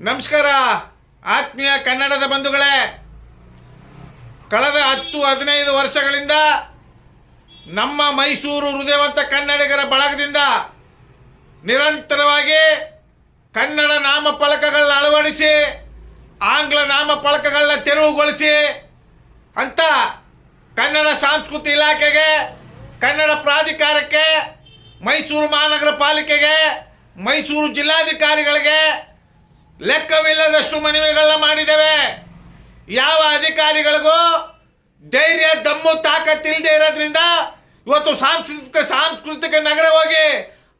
ನಮಸ್ಕಾರ, ಆತ್ಮೀಯ ಕನ್ನಡದ ಬಂಧುಗಳೇ. ಕಳೆದ ಹತ್ತು, ಹದಿನೈದು ವರ್ಷಗಳಿಂದ ನಮ್ಮ ಮೈಸೂರು ಹೃದಯವಂತ ಕನ್ನಡಿಗರ ಬಳಗದಿಂದ ನಿರಂತರವಾಗಿ ಕನ್ನಡ ನಾಮಫಲಕಗಳನ್ನ ಅಳವಡಿಸಿ, ಆಂಗ್ಲ ನಾಮಫಲಕಗಳನ್ನ ತೆರವುಗೊಳಿಸಿ ಅಂತ ಕನ್ನಡ ಸಂಸ್ಕೃತಿ ಇಲಾಖೆಗೆ, ಕನ್ನಡ ಪ್ರಾಧಿಕಾರಕ್ಕೆ, ಮೈಸೂರು ಮಹಾನಗರ ಪಾಲಿಕೆಗೆ, ಮೈಸೂರು ಜಿಲ್ಲಾಧಿಕಾರಿಗಳಿಗೆ ಲೆಕ್ಕವಿಲ್ಲದಷ್ಟು ಮನವಿಗಳನ್ನ ಮಾಡಿದ್ದೇವೆ. ಯಾವ ಅಧಿಕಾರಿಗಳಿಗೂ ಧೈರ್ಯ, ದಮ್ಮು ತಾಕತ್ತಿಲ್ಲದೆ ಇರೋದ್ರಿಂದ ಇವತ್ತು ಸಾಂಸ್ಕೃತಿಕ ಸಾಂಸ್ಕೃತಿಕ ನಗರವಾಗಿ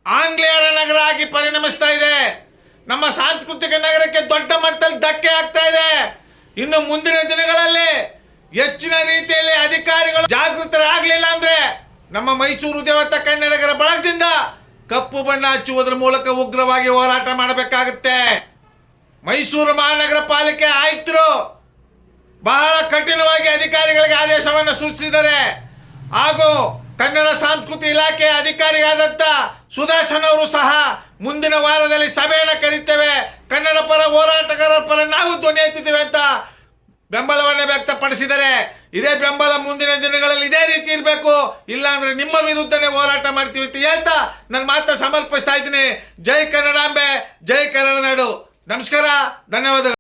ಆಂಗ್ಲೇಯರ ನಗರ ಆಗಿ ಪರಿಣಮಿಸ್ತಾ ಇದೆ. ನಮ್ಮ ಸಾಂಸ್ಕೃತಿಕ ನಗರಕ್ಕೆ ದೊಡ್ಡ ಮಟ್ಟದಲ್ಲಿ ಧಕ್ಕೆ ಆಗ್ತಾ ಇದೆ. ಇನ್ನು ಮುಂದಿನ ದಿನಗಳಲ್ಲಿ ಹೆಚ್ಚಿನ ರೀತಿಯಲ್ಲಿ ಅಧಿಕಾರಿಗಳು ಜಾಗೃತರಾಗಲಿಲ್ಲ ಅಂದ್ರೆ ನಮ್ಮ ಮೈಸೂರು ದೇವತ ಕನ್ನಡಗರ ಬಳಗದಿಂದ ಕಪ್ಪು ಬಣ್ಣ ಹಚ್ಚುವುದರ ಮೂಲಕ ಉಗ್ರವಾಗಿ ಹೋರಾಟ ಮಾಡಬೇಕಾಗುತ್ತೆ. ಮೈಸೂರು ಮಹಾನಗರ ಪಾಲಿಕೆ ಆಯುಕ್ತರು ಬಹಳ ಕಠಿಣವಾಗಿ ಅಧಿಕಾರಿಗಳಿಗೆ ಆದೇಶವನ್ನು ಸೂಚಿಸಿದ್ದಾರೆ ಹಾಗೂ ಕನ್ನಡ ಸಂಸ್ಕೃತಿ ಇಲಾಖೆ ಅಧಿಕಾರಿಯಾದಂತ ಸುದರ್ಶನ್ ಅವರು ಸಹ ಮುಂದಿನ ವಾರದಲ್ಲಿ ಸಭೆಯನ್ನು ಕರೀತೇವೆ. ಕನ್ನಡ ಪರ ಹೋರಾಟಗಾರರ ಪರ ನಾವು ಧ್ವನಿ ಎತ್ತಿದ್ದೇವೆ ಅಂತ ಬೆಂಬಲವನ್ನು ವ್ಯಕ್ತಪಡಿಸಿದರೆ. ಇದೇ ಬೆಂಬಲ ಮುಂದಿನ ದಿನಗಳಲ್ಲಿ ಇದೇ ರೀತಿ ಇರಬೇಕು. ಇಲ್ಲಾಂದ್ರೆ ನಿಮ್ಮ ವಿರುದ್ಧನೇ ಹೋರಾಟ ಮಾಡ್ತೀವಿ ಅಂತ ಹೇಳ್ತಾ ನನ್ನ ಮಾತನ್ನ ಸಮರ್ಪಿಸ್ತಾ ಇದ್ದೀನಿ. ಜೈ ಕನ್ನಡಾಂಬೆ, ಜೈ ಕನ್ನಡ ನಾಡು ನಮಸ್ಕಾರ ಧನ್ಯವಾದಗಳು.